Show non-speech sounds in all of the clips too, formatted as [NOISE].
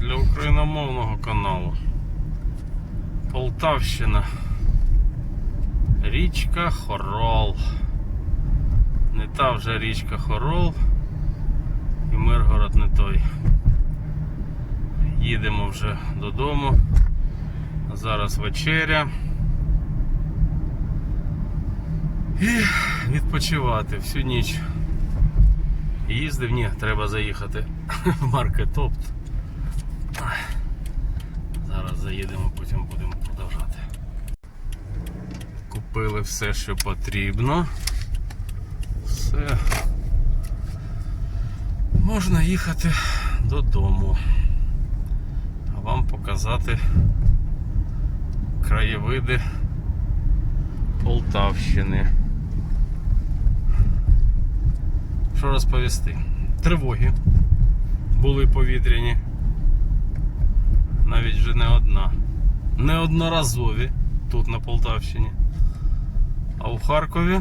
для україномовного каналу. Полтавщина. Річка Хорол. Не та вже річка Хорол. І Миргород не той. Їдемо вже додому. Зараз вечеря. І відпочивати всю ніч. Їздив, ні, треба заїхати [LAUGHS] в маркет Опт. Зараз заїдемо, потім будемо продовжати. Купили все, що потрібно. Все. Можна їхати додому. А вам показати краєвиди Полтавщини. Що розповісти? Тривоги були повітряні. Навіть вже не одна. Неодноразові тут на Полтавщині. А у Харкові,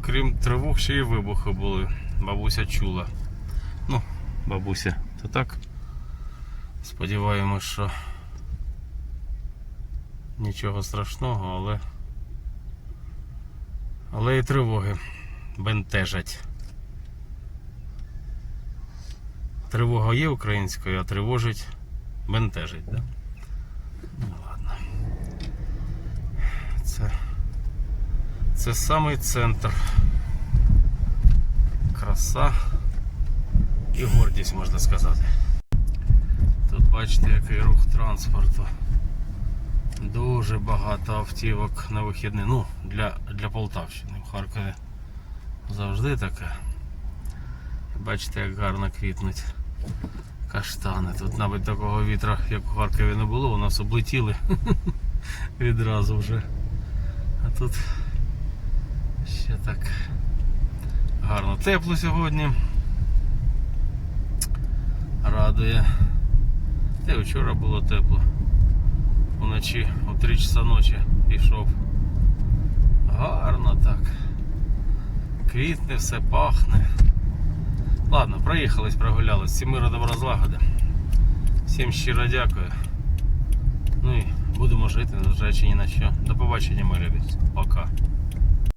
крім тривог, ще й вибухи були. Бабуся чула. Ну, бабуся, то так. Сподіваємось, що нічого страшного, але. Але і тривоги бентежать. Тривога є українською, а тривожить бентежить, да? Ну ладно. Це, це самий центр. Краса і гордість, можна сказати. Тут бачите, який рух транспорту. Дуже багато автівок на вихідні. Ну, для, для Полтавщини. В Харкові завжди таке. Бачите, як гарно квітнуть каштани. Тут навіть такого вітра, як у Харкові не було, у нас облетіли [LAUGHS] відразу вже. А тут ще так гарно тепло сьогодні. Радує. Та й вчора було тепло. Уночі о 3 часа ночі пішов. Гарно так. Квітне, все пахне. Ладно, проїхались, прогулялись. Всім миру добра злагоди. Всім щиро дякую. Ну і будемо жити, незважаючи ні на що. До побачення, мої любі. Пока.